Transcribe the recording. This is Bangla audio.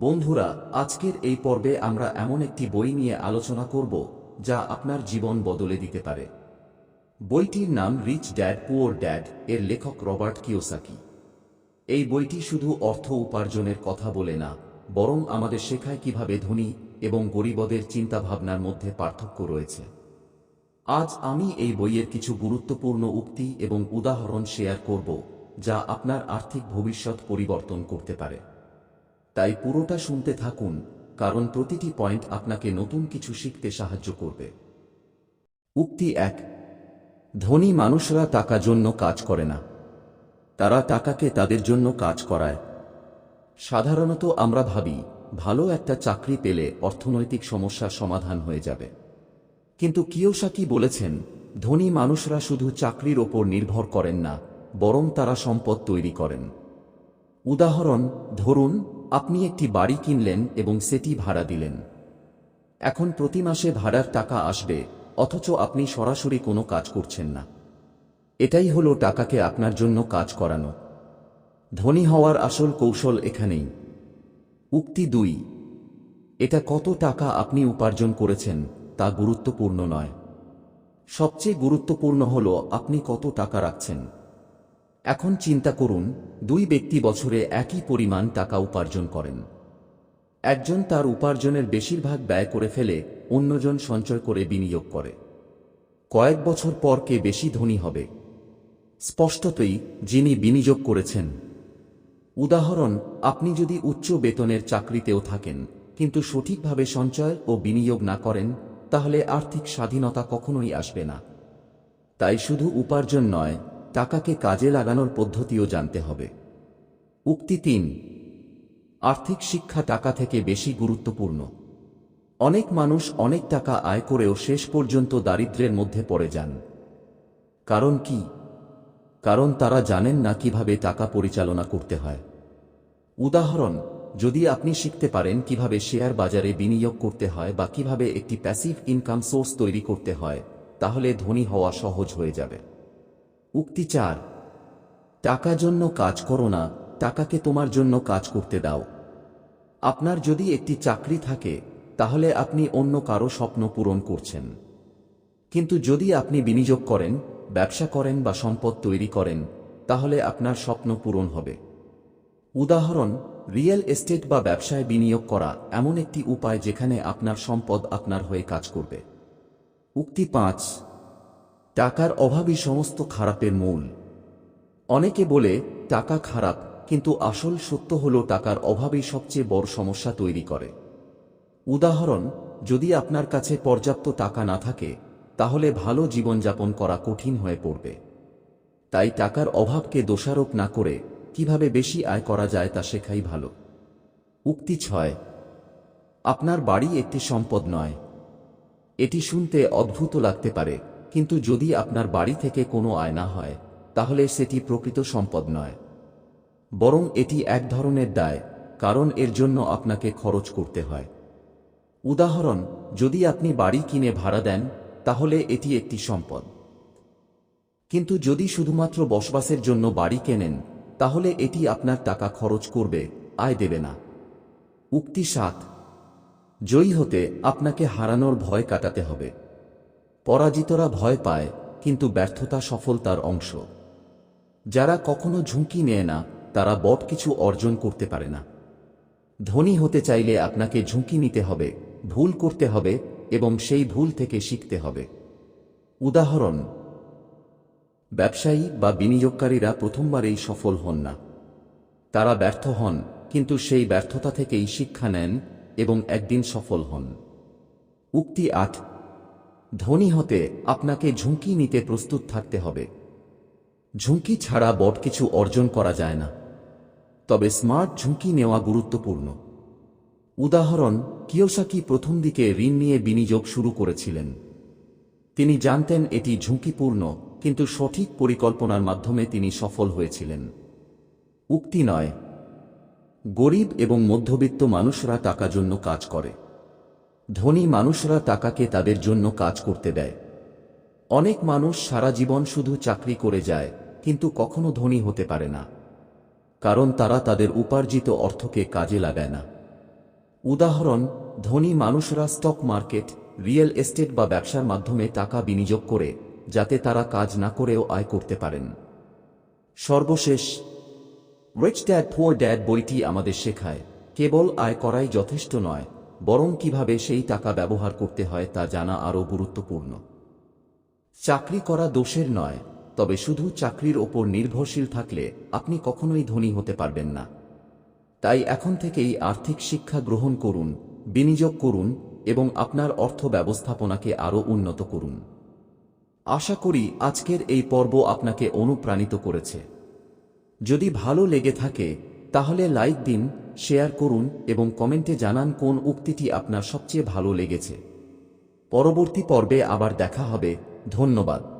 বন্ধুরা, আজকের এই পর্বে আমরা এমন একটি বই নিয়ে আলোচনা করব, যা আপনার জীবন বদলে দিতে পারে। বইটির নাম রিচ ড্যাড, পুয়ার ড্যাড, এর লেখক রবার্ট কিওসাকি। এই বইটি শুধু অর্থ উপার্জনের কথা বলে না, বরং আমাদের শেখায় কীভাবে ধনী এবং গরিবদের চিন্তাভাবনার মধ্যে পার্থক্য রয়েছে। আজ আমি এই বইয়ের কিছু গুরুত্বপূর্ণ উক্তি এবং উদাহরণ শেয়ার করব, যা আপনার আর্থিক ভবিষ্যৎ পরিবর্তন করতে পারে। তাই পুরোটা শুনতে থাকুন, কারণ প্রতিটি পয়েন্ট আপনাকে নতুন কিছু শিখতে সাহায্য করবে। উক্তি এক, ধনী মানুষরা টাকা জন্য কাজ করে না। তারা টাকাকে তাদের জন্য কাজ করায়। সাধারণত আমরা ভাবি, ভালো একটা চাকরি পেলে অর্থনৈতিক সমস্যার সমাধান হয়ে যাবে। কিন্তু কিয়োসাকি বলেছেন, ধনী মানুষরা শুধু চাকরির ওপর নির্ভর করেন না, বরং তারা সম্পদ তৈরি করেন। উদাহরণ, ধরুন আপনি একটি বাড়ি কিনলেন এবং সেটি ভাড়া দিলেন। এখন প্রতি মাসে ভাড়ার টাকা আসবে, অথচ আপনি সরাসরি কোনো কাজ করছেন না। এটাই হলো টাকাকে আপনার জন্য কাজ করানো। ধনী হওয়ার আসল কৌশল এখানেই। উক্তি দুই, এটা কত টাকা আপনি উপার্জন করেছেন, তা গুরুত্বপূর্ণ নয়। সবচেয়ে গুরুত্বপূর্ণ হল আপনি কত টাকা রাখছেন। এখন চিন্তা করুন, দুই ব্যক্তি বছরে একই পরিমাণ টাকা উপার্জন করেন। একজন তার উপার্জনের বেশিরভাগ ব্যয় করে ফেলে, অন্যজন সঞ্চয় করে বিনিয়োগ করে। কয়েক বছর পর কে বেশি ধনী হবে? স্পষ্টতই, যিনি বিনিয়োগ করেছেন। উদাহরণ, আপনি যদি উচ্চ বেতনের চাকরিতেও থাকেন, কিন্তু সঠিকভাবে সঞ্চয় ও বিনিয়োগ না করেন, তাহলে আর্থিক স্বাধীনতা কখনোই আসবে না। তাই শুধু উপার্জন নয় টাকাকে কাজে লাগানোর পদ্ধতিও জানতে হবে। উক্তি তিন, আর্থিক শিক্ষা টাকা থেকে বেশি গুরুত্বপূর্ণ। অনেক মানুষ অনেক টাকা আয় করেও শেষ পর্যন্ত দারিদ্র্যের মধ্যে পড়ে যান। কারণ কি? কারণ তারা জানেন না কীভাবে টাকা পরিচালনা করতে হয়। উদাহরণ, যদি আপনি শিখতে পারেন কীভাবে শেয়ার বাজারে বিনিয়োগ করতে হয় বা কীভাবে একটি প্যাসিভ ইনকাম সোর্স তৈরি করতে হয়, তাহলে ধনী হওয়া সহজ হয়ে যাবে। উক্তি চার টাকা জন্য কাজ করো না, টাকাকে তোমার জন্য কাজ করতে দাও। আপনার যদি একটি চাকরি থাকে, তাহলে আপনি অন্য কারও স্বপ্ন পূরণ করছেন। কিন্তু যদি আপনি বিনিয়োগ করেন, ব্যবসা করেন বা সম্পদ তৈরি করেন, তাহলে আপনার স্বপ্ন পূরণ হবে। উদাহরণ, রিয়েল এস্টেট বা ব্যবসায় বিনিয়োগ করা এমন একটি উপায় যেখানে আপনার সম্পদ আপনার হয়ে কাজ করবে। উক্তি পাঁচ টাকার অভাবই সমস্ত খারাপের মূল। অনেকে বলে, টাকা খারাপ, কিন্তু আসল সত্য হল টাকার অভাবই সবচেয়ে বড় সমস্যা তৈরি করে। উদাহরণ, যদি আপনার কাছে পর্যাপ্ত টাকা না থাকে, তাহলে ভালো জীবনযাপন করা কঠিন হয়ে পড়বে। তাই টাকার অভাবকে দোষারোপ না করে কীভাবে বেশি আয় করা যায় তা শেখাই ভালো। উক্তি ছয়, আপনার বাড়ি একটি সম্পদ নয়। এটি শুনতে অদ্ভুত লাগতে পারে। কিন্তু যদি আপনার বাড়ি থেকে কোনো আয় না হয়, তাহলে সেটি প্রকৃত সম্পদ নয়। বরং এটি এক ধরনের দায়, কারণ এর জন্য আপনাকে খরচ করতে হয়। উদাহরণ, যদি আপনি বাড়ি কিনে ভাড়া দেন, তাহলে এটি একটি সম্পদ। কিন্তু যদি শুধুমাত্র বসবাসের জন্য বাড়ি কেনেন, তাহলে এটি আপনার টাকা খরচ করবে, আয় দেবে না। উক্তি সাত, জয়ী হতে আপনাকে হারানোর ভয় কাটাতে হবে। পরাজিতরা ভয় পায়, কিন্তু ব্যর্থতা সফলতার অংশ। যারা কখনো ঝুঁকি নেয় না, তারা বট কিছু অর্জন করতে পারে না। ধনী হতে চাইলে আপনাকে ঝুঁকি নিতে হবে, ভুল করতে হবে এবং সেই ভুল থেকে শিখতে হবে। উদাহরণ, ব্যবসায়ী বা বিনিয়োগকারীরা প্রথমবারেই সফল হন না। তারা ব্যর্থ হন, কিন্তু সেই ব্যর্থতা থেকেই শিক্ষা নেন এবং একদিন সফল হন। উক্তি আট ধনী হতে আপনাকে ঝুঁকি নিতে প্রস্তুত থাকতে হবে। ঝুঁকি ছাড়া বট কিছু অর্জন করা যায় না। তবে স্মার্ট ঝুঁকি নেওয়া গুরুত্বপূর্ণ। উদাহরণ, কিয়োসাকি প্রথম দিকে ঋণ নিয়ে বিনিয়োগ শুরু করেছিলেন। তিনি জানতেন এটি ঝুঁকিপূর্ণ, কিন্তু সঠিক পরিকল্পনার মাধ্যমে তিনি সফল হয়েছিলেন। উক্তি নয়, গরিব এবং মধ্যবিত্ত মানুষরা টাকা জন্য কাজ করে। ধনী মানুষরা টাকাকে তাদের জন্য কাজ করতে দেয়। অনেক মানুষ সারা জীবন শুধু চাকরি করে যায়, কিন্তু কখনো ধনী হতে পারে না। কারণ তারা তাদের উপার্জিত অর্থকে কাজে লাগায় না। উদাহরণ, ধনী মানুষরা স্টক মার্কেট, রিয়েল এস্টেট বা ব্যবসার মাধ্যমে টাকা বিনিয়োগ করে, যাতে তারা কাজ না করেও আয় করতে পারেন। সর্বশেষ রিচ ড্যাড পুয়ার ড্যাড বইটি আমাদের শেখায়, কেবল আয় করাই যথেষ্ট নয় বরং কীভাবে সেই টাকা ব্যবহার করতে হয় তা জানা আরও গুরুত্বপূর্ণ। চাকরি করা দোষের নয়, তবে শুধু চাকরির ওপর নির্ভরশীল থাকলে আপনি কখনোই ধনী হতে পারবেন না। তাই এখন থেকেই আর্থিক শিক্ষা গ্রহণ করুন, বিনিয়োগ করুন এবং আপনার অর্থ ব্যবস্থাপনাকে আরও উন্নত করুন। আশা করি আজকের এই পর্ব আপনাকে অনুপ্রাণিত করেছে। যদি ভালো লেগে থাকে, তাহলে লাইক দিন শেয়ার করুন এবং কমেন্টে জানান কোন উক্তিটি আপনার সবচেয়ে ভালো লেগেছে। পরবর্তী পর্বে আবার দেখা হবে। ধন্যবাদ।